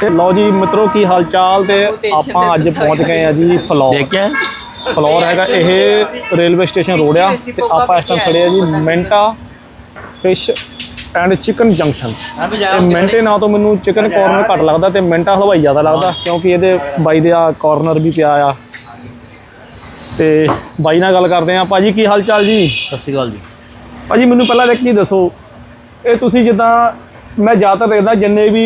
ਤੇ ਲਓ ਜੀ ਮਿੱਤਰੋ ਕੀ ਹਾਲ ਚਾਲ ਤੇ ਆਪਾਂ ਅੱਜ ਪਹੁੰਚ ਗਏ ਆ ਜੀ ਫਲੋਰ। ਦੇਖਿਆ? ਫਲੋਰ ਹੈਗਾ ਇਹ ਰੇਲਵੇ ਸਟੇਸ਼ਨ ਰੋਡ ਆ। ਤੇ ਆਪਾਂ ਇਸ ਟਾਈਮ ਖੜੇ ਆ ਜੀ ਮੈਂਟਾ ਫਿਸ਼ ਐਂਡ ਚਿਕਨ ਜੰਕਸ਼ਨ। ਤੇ ਮੈਂਟੇ ਨਾਂ ਤੋਂ ਮੈਨੂੰ ਚਿਕਨ ਕਾਰਨਰ ਘੱਟ ਲੱਗਦਾ ਤੇ ਮੈਂਟਾ ਹਲਵਾਈ ਜ਼ਿਆਦਾ ਲੱਗਦਾ ਕਿਉਂਕਿ ਇਹਦੇ ਬਾਈ ਦੇ ਆ ਕਾਰਨਰ ਵੀ ਪਿਆ ਆ। ਤੇ ਬਾਈ ਨਾਲ ਗੱਲ ਕਰਦੇ ਆ। ਭਾਜੀ ਕੀ ਹਾਲ ਚਾਲ ਜੀ? ਸਤਿ ਸ਼੍ਰੀ ਅਕਾਲ ਜੀ। ਭਾਜੀ ਮੈਨੂੰ ਪਹਿਲਾਂ ਇੱਕ ਚੀਜ਼ ਦੱਸੋ। ਇਹ ਤੁਸੀਂ ਜਿੱਦਾਂ ਮੈਂ ਜ਼ਿਆਦਾਤਰ ਦੇਖਦਾ ਜਿੰਨੇ ਵੀ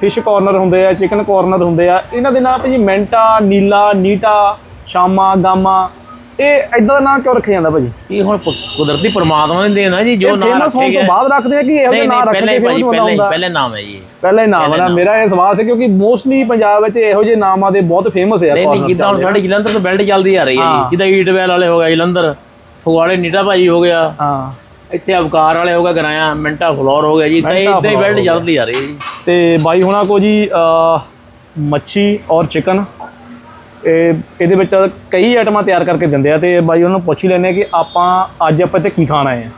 ਫਿਸ਼ ਕਾਰਨਰ ਹੁੰਦੇ ਆ ਚਿਕਨ ਕਾਰਨਰ ਹੁੰਦੇ ਆ ਇਹਨਾਂ ਦੇ ਨਾਂ ਭਾਜੀ ਮੈਂਟਾ ਨੀਲਾ ਨੀਟਾ ਸ਼ਾਮਾ ਗਾਮਾ ਇਹ ਇਦਾਂ ਦਾ ਨਾਂ ਕਿਉਂ ਰੱਖਿਆ ਜਾਂਦਾ ਭਾਜੀ? ਇਹ ਹੁਣ ਪ- ਕੁਦਰਤੀ ਪਰਮਾਤਮਾ ਨੇ ਦੇਣਾ ਜੀ ਜੋ ਨਾਮ ਫੇਮਸ ਹੋਣ ਤੋਂ ਬਾਅਦ ਰੱਖਦੇ ਆ ਕਿ ਇਹੋ ਜਿਹੇ ਨਹੀਂ ਨਾਂ ਨਹੀਂ ਰੱਖ ਪਹਿਲੇ ਕੇ ਫੇਮਸ ਪਹਿਲੇ ਹੁੰਦਾ? ਪਹਿਲੇ ਨਾਮ ਹੈ ਜੀ ਇਹ। ਪਹਿਲਾਂ ਹੀ ਨਾਮ ਹੈ ਨਾ ਮੇਰਾ ਇਹ ਸਵਾਲ ਸੀ ਕਿਉਂਕਿ ਮੋਸਟਲੀ ਪੰਜਾਬ ਵਿੱਚ ਇਹੋ ਜਿਹੇ ਨਾਮਾਂ ਦੇ ਬਹੁਤ ਫੇਮਸ ਆ ਨਹੀਂ ਨਹੀਂ corner ਜਿੱਦਾਂ ਹੁਣ ਚੱਲਦੇ ਆ। ਸਾਡੇ ਜਲੰਧਰ ਤੋਂ ਬੈਲਟ ਚੱਲਦੀ ਆ ਰਹੀ ਹੈ ਹਾਂ। ਜੀ ਜਿੱਦਾਂ ਈਟਵੈਲ ਵਾਲੇ ਹੋ ਗਏ ਜਲੰਧਰ। ਫਗਵਾੜੇ ਨੀਟਾ ਭਾਜੀ ਹੋ ਗਿਆ। ਹਾਂ। ਇੱਥੇ ਅਵਕਾਰ ਵਾਲੇ ਹੋ ਗਿਆ ਗਰਾਇਆ ਮਿੰਟਾ ਫਲੋਰ ਹੋ ਗਿਆ ਜੀ ਤਾਂ ਮਿੰਟਾ ਇਦਾਂ ਹੀ ਫਲੋਰ ਬੈਲਟ ਹੋ ਗਿਆ। ਚੱਲਦੀ ਆ ਰਹੀ ਹੈ ਜੀ। ਤੇ ਬਾਈ ਹੁਣਾਂ ਕੋ ਜੀ ਅ, ਮੱਛੀ ਔਰ ਚਿਕਨ। ਇਹ ਇਹਦੇ ਵਿੱਚ ਕਈ ਆਈਟਮਾਂ ਤਿਆਰ ਕਰਕੇ ਦਿੰਦੇ ਆ ਤੇ ਬਾਈ ਉਹਨਾਂ ਨੂੰ ਪੁੱਛ ਹੀ ਲੈਂਦੇ ਆ ਕਿ ਆਪਾਂ ਅੱਜ ਆਪਾਂ ਇੱਥੇ ਕੀ ਖਾਣਾ ਹੈ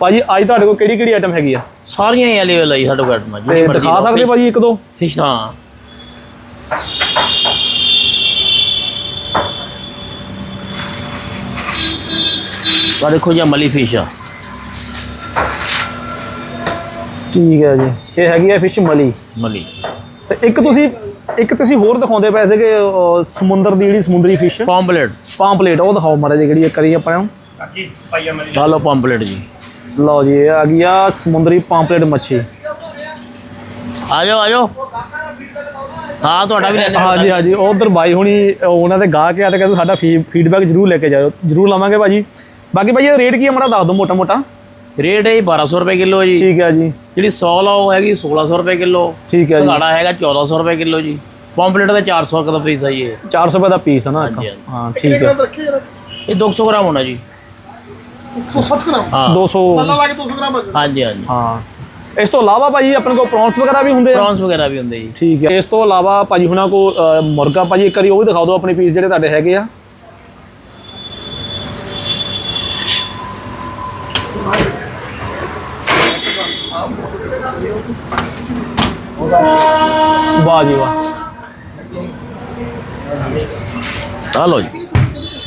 ਭਾਜੀ ਅੱਜ ਤੁਹਾਡੇ ਕੋਲ ਕਿਹੜੀ ਕਿਹੜੀ ਆਈਟਮ ਹੈਗੀ ਆ? ਸਾਰੀਆਂ ਹੀ ਅਵੇਲੇਬਲ ਆ ਜੀ ਸਾਡੇ ਕੋਲ ਆਈਟਮਾਂ ਤੇ ਦਿਖਾ ਸਕਦੇ ਭਾਜੀ ਇੱਕ ਦੋ? ਹਾਂ। ਆ ਦੇਖੋ ਜੀ ਮਲੀ ਫਿਸ਼ ਆ। ਠੀਕ ਹੈ ਜੀ। ਇਹ ਹੈਗੀ ਆ ਫਿਸ਼ ਮਲੀ। ਮਲੀ। ਤੇ ਇੱਕ ਤੁਸੀਂ ਇੱਕ ਤੁਸੀਂ ਹੋਰ ਦਿਖਾਉਂਦੇ ਪਏ ਸੀ ਕਿ ਅ, ਸਮੁੰਦਰ ਦੀ ਜਿਹੜੀ ਸਮੁੰਦਰੀ ਫਿਸ਼ ਪੌਂਪਲੇਟ ਪਾਂਪਲੇਟ ਉਹ ਦਿਖਾਓ ਮਾੜਾ ਜਿਹਾ ਜਿਹੜੀ ਕਰੀ ਆਪਾਂ ਨੂੰ ਲਾ ਲਓ ਪੌਂਪਲੇਟ ਜੀ। ਲਓ ਜੀ ਇਹ ਆ ਗਈ ਆ ਸਮੁੰਦਰੀ ਪਾਂਪਲੇਟ ਮੱਛੀ। ਆ ਜਾਓ ਆ ਜਾਓ ਹਾਂ ਤੁਹਾਡਾ ਵੀ ਲੈਣਾ ਹਾਂਜੀ ਹਾਂਜੀ ਉਧਰ ਬਾਈ ਹੁਣੀ ਉਹਨਾਂ ਦੇ ਗਾਹਕ ਆ ਤੇ ਕਹਿੰਦੇ ਸਾਡਾ ਫੀਡਬੈਕ ਜਰੂਰ ਲੈ ਕੇ ਜਾਇਓ। ਜਰੂਰ ਲਵਾਂਗੇ ਭਾਜੀ। ਬਾਕੀ ਭਾਜੀ ਇਹ ਰੇਟ ਕੀ ਹੈ ਮਾੜਾ ਦੱਸ ਦਿਓ ਮੋਟਾ ਮੋਟਾ ਰੇਟ ਹੈ ਜੀ 1200 ਰੁਪਏ ਕਿਲੋ ਜੀ। ਠੀਕ ਹੈ ਜੀ। ਜਿਹੜੀ 100 ਲਾ ਉਹ ਹੈਗੀ 1600 ਰੁਪਏ ਕਿਲੋ। ਠੀਕ ਹੈ ਜੀ। ਸੰਘਾੜਾ ਹੈਗਾ 1400 ਰੁਪਏ ਕਿਲੋ ਜੀ। ਪੌਂਪਲੇਟ ਦਾ 400 ਦਾ ਪੀਸ ਹੈ ਜੀ ਇਹ। 400 ਰੁਪਏ ਦਾ ਪੀਸ ਹੈ ਨਾ। ਹਾਂ ਠੀਕ ਹੈ। ਇਹ 200 ਗ੍ਰਾਮ ਹੋਣਾ ਜੀ। 160 ਗ੍ਰਾਮ। ਹਾਂ। 200 ਮਸਾਲਾ ਲਾ ਕੇ 200 ਗ੍ਰਾਮ ਆ ਹਾਂਜੀ ਹਾਂਜੀ। ਹਾਂ। ਇਸ ਤੋਂ ਇਲਾਵਾ ਭਾਜੀ ਆਪਣੇ ਕੋਲ ਪ੍ਰੌਨਸ ਵਗੈਰਾ ਵੀ ਹੁੰਦੇ ਆ? ਪ੍ਰੌਨਸ ਵਗੈਰਾ ਵੀ ਹੁੰਦੇ ਜੀ। ਠੀਕ ਹੈ। ਇਸ ਤੋਂ ਇਲਾਵਾ ਭਾਜੀ ਹੁਣਾਂ ਕੋ ਮੁਰਗਾ ਭਾਜੀ ਇੱਕ ਵਾਰੀ ਉਹ ਵੀ ਦਿਖਾ ਦਿਓ ਆਪਣੇ ਪੀਸ ਜਿਹੜੇ ਤੁਹਾਡੇ ਹੈਗੇ ਆ। ਵਾਹ ਜੀ ਵਾਹ। ਆ ਲਓ ਜੀ।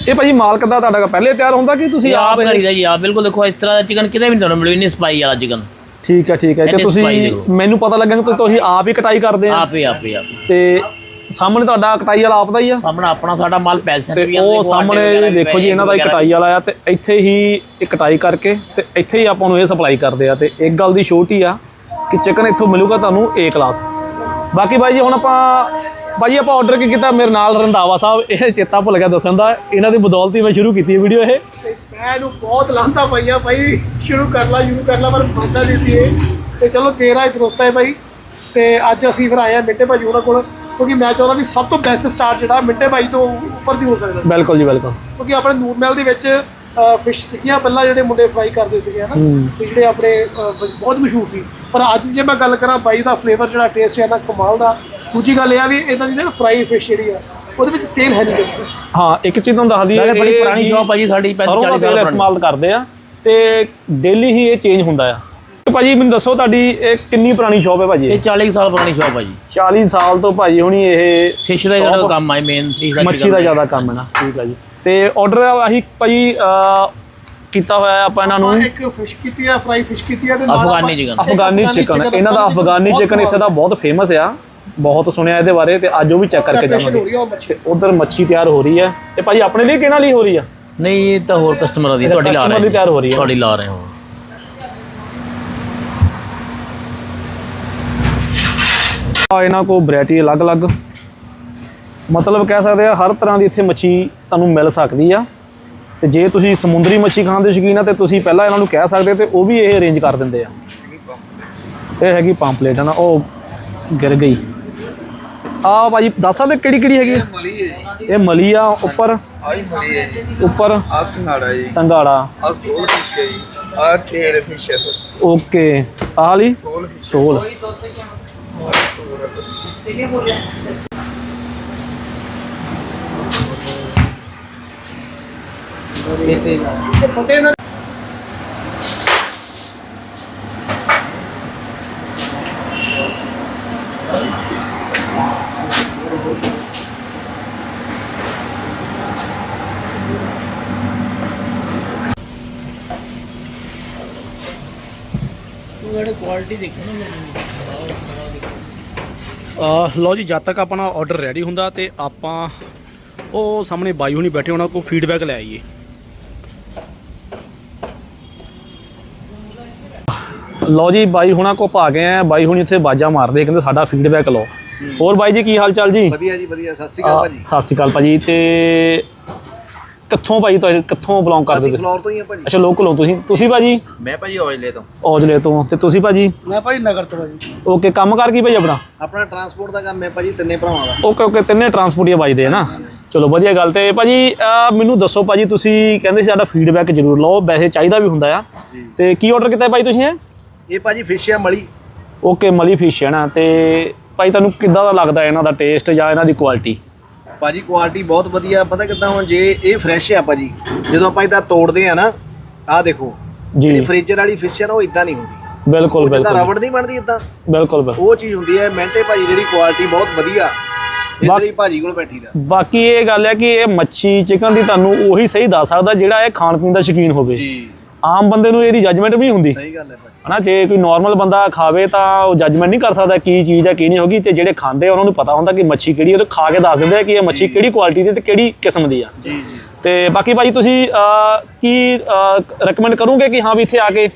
ਇਹ ਭਾਜੀ ਮਾਲਕ ਦਾ ਤੁਹਾਡਾ ਪਹਿਲੇ ਤਿਆਰ ਹੁੰਦਾ ਕਿ ਤੁਸੀਂ ਆਪ ਕਰੀਦਾ ਜੀ ਆਪ ਬਿਲਕੁਲ ਦੇਖੋ ਇਸ ਤਰ੍ਹਾਂ ਦਾ ਚਿਕਨ ਕਿਤੇ ਵੀ ਨਹੀਂ ਤੁਹਾਨੂੰ ਮਿਲੂ ਇੰਨੀ ਸਪਾਈ ਵਾਲਾ ਚਿਕਨ ਠੀਕ ਹੈ ਠੀਕ ਹੈ। ਤੇ ਤੁਸੀਂ। ਮੈਨੂੰ ਪਤਾ ਲੱਗਾ ਕਿ ਤੁਸੀਂ ਆਪ ਹੀ ਕਟਾਈ ਕਰਦੇ ਆ। ਆਪ ਹੀ ਆਪ ਹੀ ਆਪ। ਤੇ ਸਾਹਮਣੇ ਤੁਹਾਡਾ ਕਟਾਈ ਵਾਲਾ ਆਪ ਦਾ ਹੀ ਆ। ਸਾਹਮਣਾ ਆਪਣਾ ਸਾਡਾ ਮਾਲ ਪੈਸੇ ਤੇ ਉਹ ਸਾਹਮਣੇ ਦੇਖੋ ਜੀ ਇਹਨਾਂ ਦਾ ਕਟਾਈ ਵਾਲਾ ਆ ਤੇ ਇੱਥੇ ਹੀ ਇਹ ਕਟਾਈ ਕਰਕੇ ਤੇ ਇੱਥੇ ਹੀ ਆਪਾਂ ਨੂੰ ਇਹ ਸਪਲਾਈ ਕਰਦੇ ਆ ਤੇ ਇੱਕ ਗੱਲ ਦੀ ਛੋਟੀ ਆ ਕਿ ਚਿਕਨ ਇੱਥੋਂ ਮਿਲੂਗਾ ਤੁਹਾਨੂੰ A ਕਲਾਸ ਬਾਕੀ ਬਾਈ ਜੀ ਹੁਣ ਆਪਾਂ ਬਾਈ ਆਪਾਂ ਆਰਡਰ ਕੀ ਕੀਤਾ? ਮੇਰੇ ਨਾਲ ਰੰਧਾਵਾ ਸਾਹਿਬ ਇਹ ਚੇਤਾ ਭੁੱਲ ਗਿਆ ਦੱਸਣ ਦਾ। ਇਹਨਾਂ ਦੀ ਬਦੌਲਤ ਹੀ ਮੈਂ ਸ਼ੁਰੂ ਕੀਤੀ ਵੀਡੀਓ ਇਹ। ਮੈਂ ਇਹਨੂੰ ਬਹੁਤ ਲਾਂਦਾ ਪਈਆਂ ਭਾਈ ਸ਼ੁਰੂ ਕਰ ਲਾ ਸ਼ੁਰੂ ਕਰ ਲਾ ਪਰ ਮੰਨਦਾ ਨਹੀਂ ਸੀ ਇਹ। ਤੇ ਚਲੋ ਤੇਰਾ ਹੀ ਦਰਸਤ ਹੈ ਭਾਈ ਤੇ ਅੱਜ ਅਸੀਂ ਫਿਰ ਆਏ ਆ ਮਿੰਟੇ ਭਾਈ ਉਹਨਾਂ ਕੋਲ ਕਿਉਂਕਿ ਮੈਂ ਚਾਹੁੰਦਾ ਵੀ ਸਭ ਤੋਂ ਬੈਸਟ ਸਟਾਰ ਜਿਹੜਾ ਮਿੰਟੇ ਭਾਈ ਤੋਂ ਉੱਪਰ ਦੀ ਹੋ ਸਕਦਾ। ਬਿਲਕੁਲ ਜੀ ਬਿਲਕੁਲ। ਕਿਉਂਕਿ ਆਪਣੇ ਨੂਰ ਮਹਿਲ ਦੇ ਵਿੱਚ ਫਿਸ਼ ਸਿੱਖੀਆਂ ਪਹਿਲਾਂ ਜਿਹੜੇ ਮੁੰਡੇ ਫਰਾਈ ਕਰਦੇ ਸੀਗੇ ਹਨਾ? ਜਿਹੜੇ ਆਪਣੇ ਬਹੁਤ ਮਸ਼ਹੂਰ ਸੀ। ਪਰ ਅੱਜ ਜੇ ਮੈਂ ਗੱਲ ਕਰਾਂ ਬਾਈ ਦਾ ਫਲੇਵਰ ਜਿਹੜਾ ਟੇਸਟ ਹੈ ਨਾ ਕਮਾਲ ਦਾ ਦੂਜੀ ਗੱਲ ਇਹ ਆ ਵੀ ਇਹਨਾਂ ਦੀ ਨਾ ਫਰਾਈ ਫਿਸ਼ ਜਿਹੜੀ ਆ ਉਹਦੇ ਵਿੱਚ ਤੇਲ ਹੈ ਨਹੀਂ। ਹਾਂ ਇੱਕ ਚੀਜ਼ ਤੁਹਾਨੂੰ ਦੱਸਦੀ ਨਾਲੇ ਬੜੀ ਪੁਰਾਣੀ ਸ਼ਾਪ ਆ ਜੀ ਸਾਡੀ ਸਰੋਂ 40 ਦਾ ਸਾਲ ਪੁਰਾਣੀ। ਇਸਤੇਮਾਲ ਕਰਦੇ ਆ ਤੇ ਡੇਲੀ ਹੀ ਇਹ ਚੇਂਜ ਹੁੰਦਾ ਆ। ਭਾਜੀ ਮੈਨੂੰ ਦੱਸੋ ਤੁਹਾਡੀ ਇਹ ਕਿੰਨੀ ਪੁਰਾਣੀ ਸ਼ਾਪ ਹੈ ਭਾਜੀ? ਇਹ 40 ਸਾਲ ਪੁਰਾਣੀ ਸ਼ਾਪ ਆ ਜੀ। 40 ਸਾਲ ਤੋਂ ਭਾਜੀ ਹੁਣੀ ਇਹ ਫਿਸ਼ ਦਾ ਜਿਹੜਾ ਕੰਮ ਆ ਮੇਨ ਫਿਸ਼ ਦਾ ਮੱਛੀ ਦਾ ਜ਼ਿਆਦਾ ਕੰਮ ਹੈ ਨਾ। ਠੀਕ ਹੈ ਜੀ। ਤੇ ਆਰਡਰ ਆਹੀ ਭਾਜੀ ਕੀਤਾ ਹੋਇਆ ਹੈ ਆਪਾਂ ਇਹਨਾਂ ਨੂੰ। ਇੱਕ ਫਿਸ਼ ਕੀਤੀ ਆ ਫਰਾਈ ਫਿਸ਼ ਕੀਤੀ ਆ ਤੇ ਨਾਲ ਅਫਗਾਨੀ chicken। ਅਫਗਾਨੀ ਚਿਕਨ ਇਹਨਾਂ ਦਾ ਅਫਗਾਨੀ ਚਿਕਨ ਇੱਥੇ ਦਾ ਬਹੁਤ ਫੇਮਸ ਆ। ਬਹੁਤ ਸੁਣਿਆ ਇਹਦੇ ਬਾਰੇ ਤੇ ਅੱਜ ਉਹ ਵੀ ਚੈੱਕ ਕਰਕੇ ਹੋ ਜਾਵਾਂਗੇ ਤੇ ਉਧਰ ਮੱਛੀ ਤਿਆਰ ਹੋ ਰਹੀ ਹੈ। ਤੇ ਭਾਜੀ ਆਪਣੇ ਲਈ ਕਿਹਨਾਂ ਲਈ ਹੋ ਰਹੀ ਆ? ਨਹੀਂ ਇਹ ਤਾਂ ਹੋਰ ਕਸਟਮਰਾਂ ਦੀ ਤੁਹਾਡੀ ਲਾ customer ਰਹੇ ਤਿਆਰ ਹੋ ਰਹੀ ਹੈ। ਤੁਹਾਡੀ ਲਾ ਰਹੇ ਹੋ। ਆ ਇਹਨਾਂ ਕੋ ਵੈਰਾਈਟੀ ਅਲੱਗ-ਅਲੱਗ। ਮਤਲਬ ਕਹਿ ਸਕਦੇ ਆ ਹਰ ਤਰ੍ਹਾਂ ਦੀ ਇੱਥੇ ਮੱਛੀ ਤੁਹਾਨੂੰ ਮਿਲ ਸਕਦੀ ਆ। ਤੇ ਜੇ ਤੁਸੀਂ ਸਮੁੰਦਰੀ ਮੱਛੀ ਖਾਣ ਦੇ ਸ਼ੌਕੀਨ ਆ ਤੇ ਤੁਸੀਂ ਪਹਿਲਾਂ ਇਹਨਾਂ ਨੂੰ ਕਹਿ ਸਕਦੇ ਤੇ ਉਹ ਵੀ ਇਹ ਅਰੇਂਜ ਕਰ ਦਿੰਦੇ ਆ। ਇਹ ਹੈਗੀ ਪੰਪਲੇਟ ਨਾ ਉਹ ਗਿਰ ਗਈ। ਆ ਭਾਜੀ ਦੱਸ ਸਕਦੇ ਕਿਹੜੀ ਕਿਹੜੀ ਹੈਗੀ ਇਹ ਮਲੀ ਆ ਉੱਪਰ? ਆਹੀ ਉੱਪਰ? ਆ ਸੰਘਾੜਾ ਜੀ। ਸੰਘਾੜਾ। ਆ ਸੋਲ ਫਿਸ਼ ਹੈ ਜੀ। ਆ ਟੇਲ ਫਿਸ਼ ਹੈ ਓਕੇ। ਆਹ ਸੋਲ ਸੇਪੇ ਲਓ ਜੀ, ਜਦ ਤੱਕ ਆਪਣਾ ਆਰਡਰ ਰੈਡੀ ਹੁੰਦਾ ਤੇ ਆਪਾਂ ਉਹ ਸਾਹਮਣੇ ਬਾਈ ਹੁਣੀ ਬੈਠੇ, ਉਹਨਾਂ ਕੋਲ ਫੀਡਬੈਕ ਲੈ ਆਈਏ। ਲਓ ਜੀ ਬਾਈ ਹੁਣਾਂ ਕੋ ਪਾ ਗਏ ਆ। ਬਾਈ ਹੁਣੀ ਉੱਥੇ ਬਾਜਾ ਮਾਰਦੇ ਕਹਿੰਦੇ ਸਾਡਾ ਫੀਡਬੈਕ ਲਓ। ਹੋਰ ਬਾਈ ਜੀ ਕੀ ਹਾਲ ਚਾਲ ਜੀ? ਵਧੀਆ ਜੀ ਵਧੀਆ। ਸਤਿ ਸ਼੍ਰੀ ਅਕਾਲ ਭਾਜੀ। ਸਤਿ ਸ਼੍ਰੀ ਅਕਾਲ ਭਾਜੀ। ਤੇ ਕਿੱਥੋਂ ਭਾਜੀ ਤੁਸੀਂ ਕਿੱਥੋਂ ਬਿਲੋਂਗ ਕਰਦੇ ਅਸੀਂ ਤੁਸੀਂ? ਫਲੋਰ ਤੋਂ ਹੀ ਆ ਭਾਜੀ। ਅੱਛਾ ਲੋਕਲ ਹੋ ਤੁਸੀਂ। ਤੁਸੀਂ ਭਾਜੀ? ਮੈਂ ਭਾਜੀ ਔਜਲੇ ਤੋਂ। ਔਜਲੇ ਤੋਂ। ਤੇ ਤੁਸੀਂ ਭਾਜੀ? ਮੈਂ ਭਾਈ ਨਗਰ ਤੋਂ ਭਾਜੀ ਓਕੇ ਕੰਮ ਕਰ ਕੀ ਭਾਈ ਆਪਣਾ? ਆਪਣਾ ਟਰਾਂਸਪੋਰਟ ਦਾ ਕੰਮ ਹੈ ਭਾਜੀ ਤਿੰਨੇ ਭਰਾਵਾਂ ਦਾ। ਓਕੇ ਓਕੇ ਤਿੰਨੇ ਟਰਾਂਸਪੋਰਟੀਆ ਵੱਜਦੇ ਆ ਨਾ ਚਲੋ ਵਧੀਆ ਗੱਲ ਤੇ ਭਾਜੀ ਮੈਨੂੰ ਦੱਸੋ ਭਾਜੀ ਤੁਸੀਂ ਕਹਿੰਦੇ ਸੀ ਸਾਡਾ ਫੀਡਬੈਕ ਜ਼ਰੂਰ ਲਓ। ਵੈਸੇ ਚਾਹੀਦਾ ਵੀ ਹੁੰਦਾ ਆ। ਤੇ ਕੀ ਆਰਡਰ ਕੀਤਾ ਭਾਈ ਤੁਸੀਂ ਇਹ? ਇਹ ਭਾਜੀ ਫਿਸ਼ ਆ ਮਲੀ। ਓਕੇ ਮਲੀ ਫਿਸ਼ ਹੈ ਨਾ ਤੇ ਭਾਈ ਤੁਹਾਨੂੰ ਕਿੱਦਾਂ ਦਾ ਲੱਗਦਾ ਇਹਨਾਂ ਦਾ ਟੇਸਟ ਜਾਂ ਇਹਨਾਂ ਦੀ ਕੁਆਲਿਟੀ ਭਾਜੀ ਕੁਆਲਿਟੀ ਬਹੁਤ ਵਧੀਆ। ਪਤਾ ਕਿੱਦਾਂ ਹੁਣ ਜੇ ਇਹ ਫਰੈਸ਼ ਆ ਭਾਜੀ ਜਦੋਂ ਆਪਾਂ ਇਦਾਂ ਤੋੜਦੇ ਆ ਨਾ ਆਹ ਦੇਖੋ ਜੀ। ਜਿਹੜੀ ਫ੍ਰੀਜ਼ਰ ਵਾਲੀ ਫਿਸ਼ ਆ ਨਾ ਉਹ ਇਦਾਂ ਨਹੀਂ ਹੁੰਦੀ। ਬਿਲਕੁਲ ਇਹਦਾ ਬਿਲਕੁਲ। ਰਬੜ ਨਹੀਂ ਬਣਦੀ ਇਦਾਂ ਬਿਲਕੁਲ। ਉਹ ਚੀਜ਼ ਹੁੰਦੀ ਹੈ ਮਿੰਟੇ ਭਾਜੀ ਜਿਹੜੀ ਕੁਆਲਿਟੀ ਬਹੁਤ ਵਧੀਆ। ਇਸ ਲਈ ਭਾਜੀ ਕੋਲ ਬੈਠੀ ਦਾ। ਬਾਕੀ ਇਹ ਗੱਲ ਹੈ ਕਿ ਇਹ ਮੱਛੀ ਚਿਕਨ ਦੀ ਤੁਹਾਨੂੰ ਉਹੀ ਸਹੀ ਦੱਸ ਸਕਦਾ ਜਿਹੜਾ ਇਹ ਖਾਣ ਪੀਣ ਦਾ ਸ਼ੌਕੀਨ ਹੋਵੇ। ਜੀ। ਆਮ ਬੰਦੇ ਨੂੰ ਇਹਦੀ ਜੱਜਮੈਂਟ ਵੀ ਨਹੀਂ ਹੁੰਦੀ। ਸਹੀ ਗੱਲ ਹੈ ਭਾਜੀ ਹਨਾ ਜੇ ਕੋਈ ਨਾਰਮਲ ਬੰਦਾ ਖਾਵੇ ਤਾਂ ਉਹ ਜੱਜਮੈਂਟ ਨਹੀਂ ਕਰ ਸਕਦਾ ਕੀ ਚੀਜ਼ ਹੈ ਕੀ ਨਹੀਂ ਹੋਗੀ ਤੇ ਜਿਹੜੇ ਖਾਂਦੇ ਉਹਨਾਂ ਨੂੰ ਪਤਾ ਹੁੰਦਾ ਕਿ ਮੱਛੀ ਕਿਹੜੀ ਹੈ ਤੇ ਖਾ ਕੇ ਦੱਸ ਦਿੰਦੇ ਆ ਕਿ ਇਹ ਮੱਛੀ ਕਿਹੜੀ ਕੁਆਲਿਟੀ ਦੀ ਤੇ ਕਿਹੜੀ ਕਿਸਮ ਦੀ ਆ। ਜੀ ਜੀ। ਤੇ ਬਾਕੀ ਭਾਜੀ ਤੁਸੀਂ ਕੀ ਰეკਮੈਂਡ ਕਰੋਗੇ ਕਿ ਹਾਂ ਵੀ ਇੱਥੇ ਆ ਕੇ?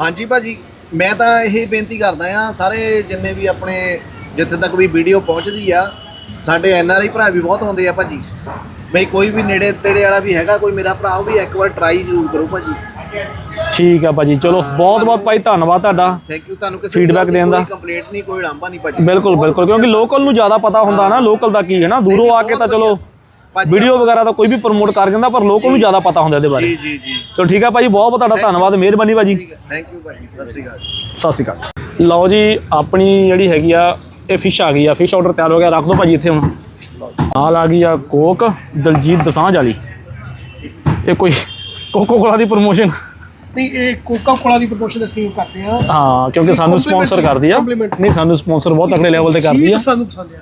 ਹਾਂਜੀ ਭਾਜੀ ਮੈਂ ਤਾਂ ਇਹ ਬੇਨਤੀ ਕਰਦਾ ਆ ਸਾਰੇ ਜਿੰਨੇ ਵੀ ਆਪਣੇ ਜਿੱਥੇ ਤੱਕ ਵੀ ਵੀਡੀਓ ਪਹੁੰਚਦੀ ਆ ਸਾਡੇ ਐਨ ਆਰ ਆਈ ਭਰਾ ਵੀ ਬਹੁਤ ਹੁੰਦੇ ਆ ਭਾਜੀ। ਬਈ ਕੋਈ ਵੀ ਨੇੜੇ ਤੇੜੇ ਵਾਲਾ ਵੀ ਹੈਗਾ ਕੋਈ ਮੇਰਾ ਭਰਾ ਉਹ ਵੀ ਇੱਕ ਵਾਰ ਟਰਾਈ ਜ਼ਰੂਰ ਕਰੋ ਭਾਜੀ। ਠੀਕ ਆ ਭਾਜੀ ਚਲੋ ਬਹੁਤ ਬਹੁਤ ਭਾਈ ਧੰਨਵਾਦ ਤੁਹਾਡਾ ਥੈਂਕ ਯੂ ਤੁਹਾਨੂੰ ਕਿਸੇ Feedback ਦੇਣ ਦਾ। ਕੋਈ ਕੰਪਲੇਂਟ ਨਹੀਂ ਕੋਈ ਲਾਂਭਾ ਨਹੀਂ ਭਾਜੀ। ਬਿਲਕੁਲ ਬਿਲਕੁਲ ਕਿਉਂਕਿ ਲੋਕਲ ਨੂੰ ਜ਼ਿਆਦਾ ਪਤਾ ਹੁੰਦਾ ਨਾ ਲੋਕਲ ਦਾ ਕੀ ਹੈ ਨਾ ਦੂਰੋਂ ਆ ਕੇ ਤਾਂ ਚਲੋ ਵੀਡੀਓ ਵਗੈਰਾ ਤਾਂ ਕੋਈ ਵੀ ਪ੍ਰਮੋਟ ਕਰ ਜਾਂਦਾ ਪਰ ਲੋਕਲ ਨੂੰ ਜ਼ਿਆਦਾ ਪਤਾ ਹੁੰਦਾ ਇਹਦੇ ਬਾਰੇ। ਜੀ ਜੀ ਜੀ। ਚਲੋ ਠੀਕ ਆ ਭਾਜੀ ਬਹੁਤ ਬਹੁਤ ਤੁਹਾਡਾ ਧੰਨਵਾਦ ਮਿਹਰਬਾਨੀ ਭਾਜੀ। ਥੈਂਕ ਯੂ ਭਾਜੀ ਸਤਿ ਸ਼੍ਰੀ ਅਕਾਲ। ਸਤਿ ਸ਼੍ਰੀ ਅਕਾਲ। ਲਓ ਜੀ ਆਪਣੀ ਜਿਹੜੀ ਹੈਗੀ ਆ ਇਹ ਫਿਸ਼ ਆ ਗਈ ਆ ਫਿਸ਼ ਆਰਡਰ ਤਿਆਰ ਹੋ ਗਿਆ ਰੱਖ ਦਿਓ ਭਾਜੀ ਇੱਥੇ ਹੁਣ। ਨਾਲ ਆ ਗਈ ਆ ਕੋਕ ਦਲਜੀਤ ਦਸਾਂਝ ਵਾਲੀ। ਇਹ ਕੋਈ ਕੋਕੋ ਕੋਲਾ ਦੀ ਪ੍ਰੋਮੋਸ਼ਨ ਨਹੀਂ ਇਹ ਕੋਕਾ ਕੋਲਾ ਦੀ ਪ੍ਰੋਮੋਸ਼ਨ ਅਸੀਂ ਕਰਦੇ ਆ ਹਾਂ ਕਿਉਂਕਿ ਸਾਨੂੰ ਸਪਾਂਸਰ ਕਰਦੀ ਆ. ਨਹੀਂ ਸਾਨੂੰ ਸਪਾਂਸਰ ਬਹੁਤ ਤਕੜੇ ਲੈਵਲ ਤੇ ਕਰਦੀ ਆ। ਸਾਨੂੰ ਪਸੰਦ ਆ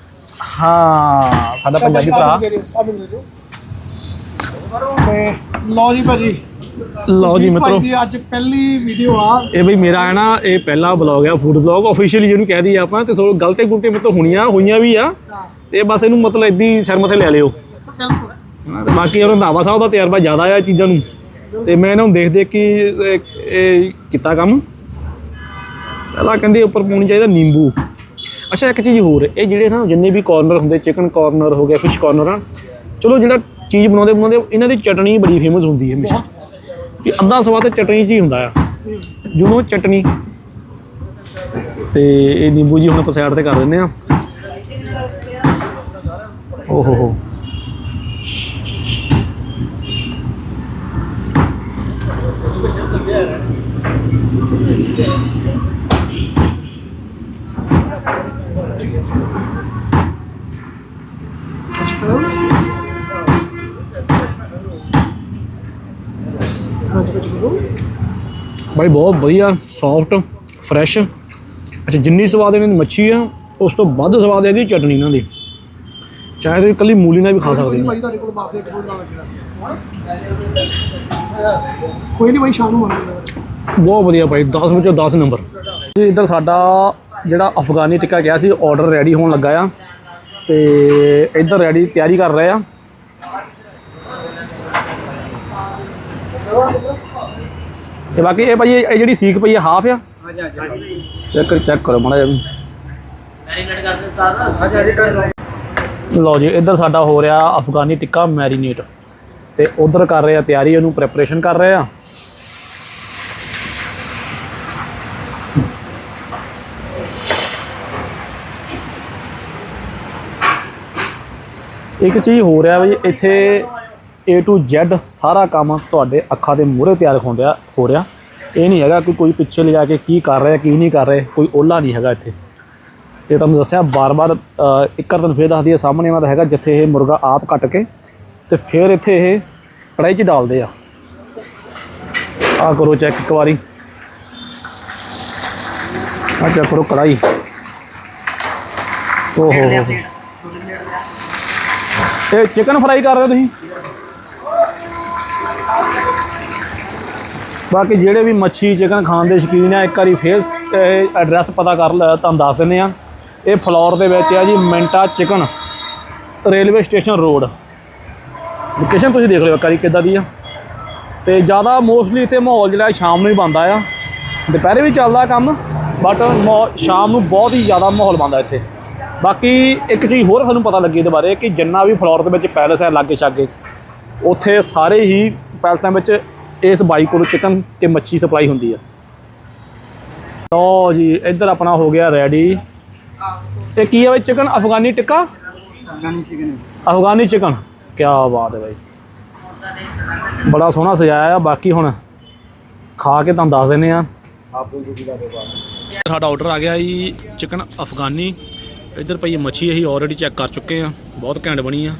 ਹਾਂ ਸਾਡਾ ਪੰਜਾਬੀ ਭਰਾ। ਲਓ ਜੀ ਭਾਜੀ। ਲਓ ਜੀ ਮਿੱਤਰੋ। ਅੱਜ ਪਹਿਲੀ ਵੀਡੀਓ ਆ। ਇਹ ਬਈ ਮੇਰਾ ਹੈ ਨਾ ਇਹ ਪਹਿਲਾ ਬਲੌਗ ਹੈ ਫੂਡ ਬਲੌਗ ਆਫੀਸ਼ੀਅਲੀ ਜਿਹਨੂੰ ਕਹਿ ਦਈਏ ਆਪਾਂ ਤੇ ਥੋੜਾ ਗਲਤੀ ਗੁਲਤੀ ਮੇਰੇ ਤੋਂ ਹੋਣੀਆਂ ਹੋਈਆਂ ਵੀ ਆ। ਤੇ ਬਸ ਇਹਨੂੰ ਮਤਲਬ ਇਦਾਂ ਸਿਰ ਮੱਥੇ ਲੈ ਲਿਓ। ਬਾਕੀ ਉਹ ਰੰਧਾਵਾ ਸਾਹਿਬ ਦਾ ਤਜਰਬਾ ਜ਼ਿਆਦਾ ਆ ਚੀਜ਼ਾਂ ਨੂੰ। ਤੇ ਮੈਂ ਇਹਨਾਂ ਨੂੰ ਦੇਖ ਦੇਖ ਕੇ ਇਹ- ਕੀਤਾ ਕੰਮ। ਪਹਿਲਾਂ ਕਹਿੰਦੇ ਉੱਪਰ ਪਾਉਣੀ ਚਾਹੀਦਾ ਨਿੰਬੂ। ਅੱਛਾ, ਇੱਕ ਚੀਜ਼ ਹੋਰ, ਇਹ ਜਿਹੜੇ ਨਾ ਜਿੰਨੇ ਵੀ ਕਾਰਨਰ ਹੁੰਦੇ ਚਿਕਨ ਕਾਰਨਰ ਹੋ ਗਿਆ ਫਿਸ਼ ਕਾਰਨਰ ਆ, ਚਲੋ ਜਿਹੜਾ ਚੀਜ਼ ਬਣਾਉਂਦੇ ਬਣਾਉਂਦੇ, ਇਹਨਾਂ ਦੀ ਚਟਣੀ ਬੜੀ ਫੇਮਸ ਹੁੰਦੀ ਹੈ ਹਮੇਸ਼ਾ। ਕਿ ਅੱਧਾ ਸਵਾਦ ਤੇ ਚਟਣੀ 'ਚ ਹੀ ਹੁੰਦਾ ਆ। ਜਦੋਂ ਚਟਣੀ। ਤੇ ਇਹ ਨਿੰਬੂ ਜੀ ਹੁਣ ਆਪਾਂ ਸਾਈਡ ਤੇ ਕਰ ਦਿੰਦੇ ਆ। ਓ ਹੋ। ਹੋ ਬਾਈ ਬਹੁਤ ਵਧੀਆ ਸੌਫਟ ਫਰੈਸ਼ ਅੱਛਾ, ਜਿੰਨੀ ਸਵਾਦ ਇਹਨਾਂ ਦੀ ਮੱਛੀ ਆ, ਉਸ ਤੋਂ ਵੱਧ ਸਵਾਦ ਇਹਦੀ ਚਟਨੀ ਇਹਨਾਂ ਦੀ। ਚਾਹੇ ਤੁਸੀਂ ਇਕੱਲੀ ਮੂਲੀ ਨਾਲ ਵੀ ਖਾ ਸਕਦੇ ਹੋ। ਭਾਈ ਤੁਹਾਡੇ ਕੋਲ ਬਾਪ ਦੇ ਕੋਲ ਨਾਲ ਲੱਗਣਾ ਸੀ ਕੋਈ ਨਹੀਂ ਭਾਈ ਸ਼ਾਮ ਨੂੰ ਮਾਰਾਂਗੇ ਬਹੁਤ ਵਧੀਆ ਭਾਈ 10 ਵਿੱਚੋਂ 10 ਨੰਬਰ ਜੀ, ਇੱਧਰ ਸਾਡਾ ਜਿਹੜਾ ਅਫਗਾਨੀ ਟਿੱਕਾ ਗਿਆ ਸੀ ਆਰਡਰ ਰੈਡੀ ਹੋਣ ਲੱਗਾ ਆ। ਤੇ ਇੱਧਰ ਰੈਡੀ ਤਿਆਰੀ ਕਰ ਰਹੇ ਆ। ਤੇ ਬਾਕੀ ਇਹ ਭਾਈ, ਇਹ ਜਿਹੜੀ ਸੀਕ ਪਈ ਆ ਹਾਫ ਆ? ਚੈੱਕ ਚੈੱਕ ਕਰੋ ਮਾੜਾ ਜਿਹਾ ਮੈਰੀਨੇਟ ਕਰਦੇ ਸਾਰਾ ਲਓ ਜੀ, ਇੱਧਰ ਸਾਡਾ ਹੋ ਰਿਹਾ ਅਫਗਾਨੀ ਟਿੱਕਾ ਮੈਰੀਨੇਟ ਤੇ ਉਧਰ ਕਰ ਰਹੇ ਆ ਤਿਆਰੀ, ਉਹਨੂੰ ਪ੍ਰੈਪਰੇਸ਼ਨ ਕਰ ਰਹੇ ਆ। ਇੱਕ ਚੀਜ਼ ਹੋ ਰਿਹਾ ਵੀ ਇੱਥੇ A to Z ਸਾਰਾ ਕੰਮ ਤੁਹਾਡੇ ਅੱਖਾਂ ਦੇ ਮੂਹਰੇ ਤਿਆਰ ਹੋ ਰਿਹਾ ਹੋ ਰਿਹਾ। ਇਹ ਨਹੀਂ ਹੈਗਾ ਕਿ ਕੋਈ ਪਿੱਛੇ ਲਿਜਾ ਕੇ ਕੀ ਕਰ ਰਿਹਾ ਕੀ ਨਹੀਂ ਕਰ ਰਿਹਾ ਕੋਈ ਓਲਾ ਨਹੀਂ ਹੈਗਾ ਇੱਥੇ। ਤੇ ਤੁਹਾਨੂੰ ਦੱਸਿਆ ਬਾਰ-ਬਾਰ ਅ, ਇੱਕ ਵਾਰ ਤੁਹਾਨੂੰ ਫੇਰ ਦੱਸਦੀ ਹੈ ਸਾਹਮਣੇ ਇਹਨਾਂ ਦਾ ਹੈਗਾ ਜਿੱਥੇ ਇਹ ਮੁਰਗਾ ਆਪ ਕੱਟ ਕੇ ਤੇ ਫਿਰ ਇੱਥੇ ਇਹ ਕੜਾਈ 'ਚ ਡਾਲਦੇ ਆ। ਆ ਕਰੋ ਚੈੱਕ ਇੱਕ ਵਾਰੀ। ਆ ਚੈੱਕ ਕਰੋ ਕੜਾਈ ਓਹੋ ਹੋ ਹੋ। ਇਹ ਚਿਕਨ ਫਰਾਈ ਕਰ ਰਹੇ ਹੋ ਤੁਸੀਂ? ਬਾਕੀ ਜਿਹੜੇ ਵੀ ਮੱਛੀ ਚਿਕਨ ਖਾਣ ਦੇ ਸ਼ੌਕੀਨ ਆ, ਇੱਕ ਵਾਰੀ ਫੇਰ ਐਡਰੈਸ ਪਤਾ ਕਰ ਲਿਆ ਤੁਹਾਨੂੰ ਦੱਸ ਦਿੰਦੇ ਆ ਇਹ ਫਲੋਰ ਦੇ ਵਿੱਚ ਆ ਜੀ, ਮਿੰਟਾ chicken railway station road. Location ਤੁਸੀਂ ਦੇਖ ਲਿਓ ਇੱਕ ਵਾਰੀ ਕਿੱਦਾਂ ਦੀ ਆ। ਤੇ ਜ਼ਿਆਦਾ ਮੋਸਟਲੀ ਇੱਥੇ ਮਾਹੌਲ ਜਿਹੜਾ ਸ਼ਾਮ ਨੂੰ ਹੀ ਬਣਦਾ ਆ। ਦੁਪਹਿਰੇ ਵੀ ਚੱਲਦਾ ਕੰਮ ਬਟ ਸ਼ਾਮ ਨੂੰ ਬਹੁਤ ਹੀ ਜ਼ਿਆਦਾ ਮਾਹੌਲ ਬਣਦਾ ਇੱਥੇ। ਬਾਕੀ ਇੱਕ ਚੀਜ਼ ਹੋਰ ਤੁਹਾਨੂੰ ਪਤਾ ਲੱਗੀ ਇਹਦੇ ਬਾਰੇ ਕਿ ਜਿੰਨਾ ਵੀ ਫਲੋਰ ਦੇ ਵਿੱਚ ਪੈਲਸ ਹੈ ਲਾਗੇ ਛਾਗੇ ਉੱਥੇ ਸਾਰੇ ਹੀ ਪੈਲਸਾਂ ਵਿੱਚ ਇਸ ਬਾਈ ਕੋਲ ਚਿਕਨ ਤੇ ਮੱਛੀ ਸਪਲਾਈ ਹੁੰਦੀ ਆ। ਲਓ ਜੀ ਇੱਧਰ ਆਪਣਾ ਹੋ ਗਿਆ ਰੈਡੀ ਇਹ ਕੀ ਹੈ ਬਈ chicken? Afghani tikka? Afghani chicken Afghani chicken. ਕੀ ਬਾਤ ਹੈ ਬਾਈ। ਬੜਾ ਸੋਹਣਾ ਸਜਾਇਆ ਆ ਬਾਕੀ ਹੁਣ ਖਾ ਕੇ ਤੁਹਾਨੂੰ ਦੱਸ ਦਿੰਦੇ ਆ। ਸਾਡਾ ਆਰਡਰ ਆ ਗਿਆ ਜੀ ਚਿਕਨ ਅਫਗਾਨੀ। ਇੱਧਰ ਪਈ ਮੱਛੀ ਅਸੀਂ ਆਲਰੇਡੀ ਚੈੱਕ ਕਰ ਚੁੱਕੇ ਆ ਬਹੁਤ ਘੈਂਟ ਬਣੀ ਆ।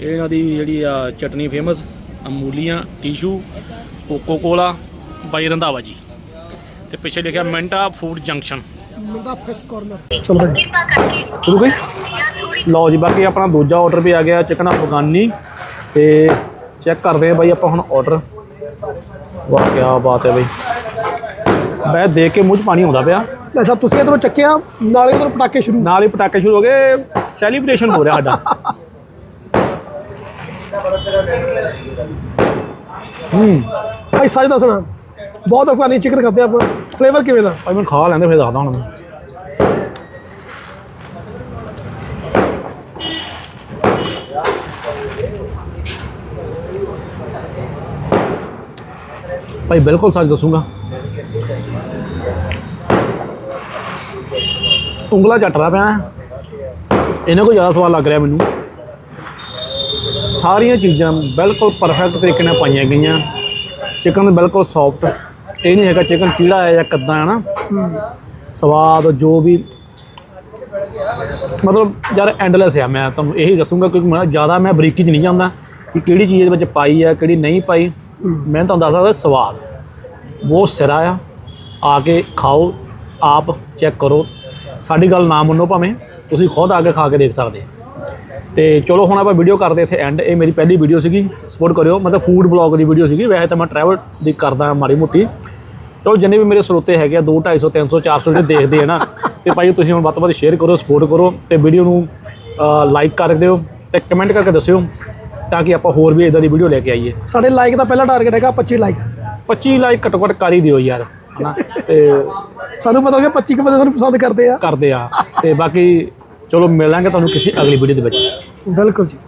ਇਹ ਇਹਨਾਂ ਦੀ ਜਿਹੜੀ ਆ ਚਟਨੀ ਫੇਮਸ ਅਮੂਲੀਆਂ ਟਿਸ਼ੂ ਕੋਕੋ ਕੋਲਾ ਬਾਈ ਰੰਧਾਵਾ ਜੀ। ਤੇ ਪਿੱਛੇ ਲਿਖਿਆ ਮਿੰਟਾ ਫੂਡ ਜੰਕਸ਼ਨ ਮੁੰਡਾ ਫਿਸ ਕਾਰਨਰ ਚਲੋ ਭਾਈ। ਸ਼ੁਰੂ ਗਈ ਲਓ ਜੀ ਬਾਕੀ ਆਪਣਾ ਦੂਜਾ ਆਰਡਰ ਵੀ ਆ ਗਿਆ ਚਿਕਨ ਅਫਗਾਨੀ। ਤੇ ਚੈੱਕ ਕਰਦੇ ਆ ਬਾਈ ਆਪਾਂ ਹੁਣ ਆਰਡਰ ਵਾਹ ਕੀ ਬਾਤ ਹੈ ਬਾਈ ਮੈਂ ਦੇਖ ਕੇ ਮੂੰਹ 'ਚ ਪਾਣੀ ਆਉਂਦਾ ਪਿਆ। ਅੱਛਾ ਤੁਸੀਂ ਇਧਰੋਂ ਚੱਕਿਆ ਨਾਲੇ ਉਧਰ ਪਟਾਕੇ ਸ਼ੁਰੂ। ਨਾਲ ਹੀ ਪਟਾਕੇ ਸ਼ੁਰੂ ਹੋ ਗਏ ਸੈਲੀਬ੍ਰੇਸ਼ਨ ਹੋ ਰਿਹਾ ਸਾਡਾ। ਹੂੰ। ਭਾਈ ਸੱਚ ਦੱਸਣਾ ਬਹੁਤ ਅਫਗਾਨੀ ਚਿਕਨ ਖਾਦੇ ਆਪਾਂ। ਫਲੇਵਰ ਕਿਵੇਂ ਦਾ? ਭਾਈ ਮੈਨੂੰ ਖਾ ਲੈਂਦੇ ਫਿਰ ਦੱਸਦਾ ਹੁਣ ਮੈਂ। ਭਾਈ ਬਿਲਕੁਲ ਸੱਚ ਦੱਸੂਗਾ। ਉਂਗਲਾ ਚੱਟਦਾ ਪਿਆ। ਇਹਨਾਂ ਕੋਈ ਜ਼ਿਆਦਾ ਸਵਾਦ ਲੱਗ ਰਿਹਾ ਮੈਨੂੰ। ਸਾਰੀਆਂ ਚੀਜ਼ਾਂ ਬਿਲਕੁਲ ਪਰਫੈਕਟ ਤਰੀਕੇ ਨਾਲ ਪਾਈਆਂ ਗਈਆਂ। ਚਿਕਨ ਬਿਲਕੁਲ ਸੌਫਟ ਇਹ ਨਹੀਂ ਹੈਗਾ ਚਿਕਨ ਕੀੜਾ ਹੈ ਜਾਂ ਕਿੱਦਾਂ ਹੈ ਨਾ। ਸਵਾਦ ਜੋ ਵੀ। ਮਤਲਬ ਯਾਰ ਐਂਡਲੈਸ ਆ। ਮੈਂ ਤੁਹਾਨੂੰ ਇਹੀ ਦੱਸੂਗਾ ਕਿਉਂਕਿ ਮੈਂ ਜ਼ਿਆਦਾ ਮੈਂ ਬਰੀਕੀ 'ਚ ਨਹੀਂ ਜਾਂਦਾ ਕਿ ਕਿਹੜੀ ਚੀਜ਼ ਦੇ ਵਿੱਚ ਪਾਈ ਹੈ, ਕਿਹੜੀ ਨਹੀਂ ਪਾਈ। ਮੈਂ ਤੁਹਾਨੂੰ ਦੱਸ ਸਕਦਾ ਸਵਾਦ। ਬਹੁਤ ਸਿਰਾ ਆ। ਆ ਕੇ ਖਾਓ। ਆਪ ਚੈੱਕ ਕਰੋ। ਸਾਡੀ ਗੱਲ ਨਾ ਮੰਨੋ ਭਾਵੇਂ ਤੁਸੀਂ ਖੁਦ ਆ ਕੇ ਖਾ ਕੇ ਦੇਖ ਸਕਦੇ ਹੋ। ਤੇ ਚਲੋ ਹੁਣ ਆਪਾਂ ਵੀਡੀਓ ਕਰਦੇ ਇੱਥੇ ਐਂਡ ਇਹ ਮੇਰੀ ਪਹਿਲੀ ਵੀਡੀਓ ਸੀਗੀ ਸਪੋਰਟ ਕਰਿਓ। ਮਤਲਬ ਫੂਡ ਬਲੌਗ ਦੀ ਵੀਡੀਓ ਸੀਗੀ। ਵੈਸੇ ਤਾਂ ਮੈਂ ਟਰੈਵਲ ਦੀ ਕਰਦਾ ਮਾੜੀ ਮੋਟੀ। ਚਲੋ ਜਿੰਨੇ ਵੀ ਮੇਰੇ ਸਰੋਤੇ ਹੈਗੇ ਆ 2 250 300 400 ਜਿਹੜੇ ਦੇਖਦੇ ਆ ਨਾ ਤੇ ਭਾਈ ਤੁਸੀਂ ਹੁਣ ਵੱਧ ਤੋਂ ਵੱਧ ਸ਼ੇਅਰ ਕਰੋ ਸਪੋਰਟ ਕਰੋ ਤੇ ਵੀਡੀਓ ਨੂੰ ਲਾਈਕ ਕਰ ਦਿਓ ਤੇ ਕਮੈਂਟ ਕਰਕੇ ਦੱਸਿਓ ਤਾਂ ਕਿ ਆਪਾਂ ਹੋਰ ਵੀ ਇਦਾਂ ਦੀ ਵੀਡੀਓ ਲੈ ਕੇ ਆਈਏ। ਸਾਡੇ ਲਾਈਕ ਦਾ ਪਹਿਲਾ ਟਾਰਗੇਟ ਹੈਗਾ 25 ਲਾਈਕ 25 ਲਾਈਕ ਘੱਟੋ ਘੱਟ ਕਰ ਹੀ ਦਿਓ ਯਾਰ। ਹਨਾ? ਤੇ ਸਾਨੂੰ ਪਤਾ ਹੋ ਗਿਆ 25 ਕੁ ਬੰਦੇ ਸਾਨੂੰ ਪਸੰਦ ਕਰਦੇ ਆ। ਕਰਦੇ ਆ। ਤੇ ਬਾਕੀ ਚਲੋ ਮਿਲਾਂਗੇ ਤੁਹਾਨੂੰ ਕਿਸੇ ਅਗਲੀ ਵੀਡੀਓ ਦੇ ਵਿੱਚ। ਬਿਲਕੁਲ ਜੀ।